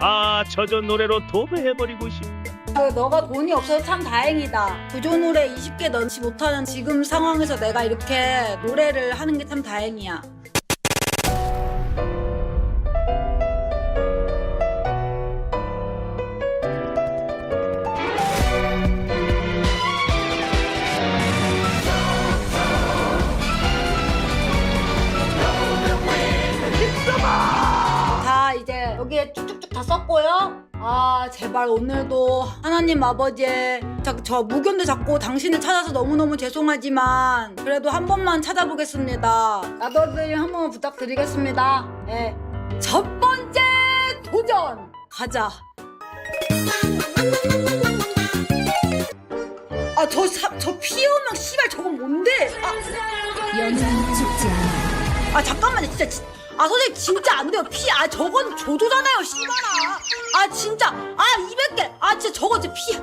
아 저저 노래로 도배해버리고 싶다 아, 너가 돈이 없어서 참 다행이다. 구조 노래 20개 넣지 못하는 지금 상황에서 내가 이렇게 노래를 하는 게 참 다행이야. 여기에 쭉쭉쭉 다 썼고요. 아 제발 오늘도 하나님 아버지의 자, 저 무견도 잡고 당신을 찾아서 너무너무 죄송하지만 그래도 한 번만 찾아보겠습니다. 나더들 한 번만 부탁드리겠습니다. 네. 첫 번째 도전! 가자. 아저 저 피해오명 씨발 저건 뭔데? 아, 영원히 죽지 않아. 아 잠깐만요. 진짜 지- 아 선생님 진짜 안 돼요. 피 아 저건 조조잖아요 씨발아. 아 진짜. 아 200개. 아 진짜 저거 진짜 피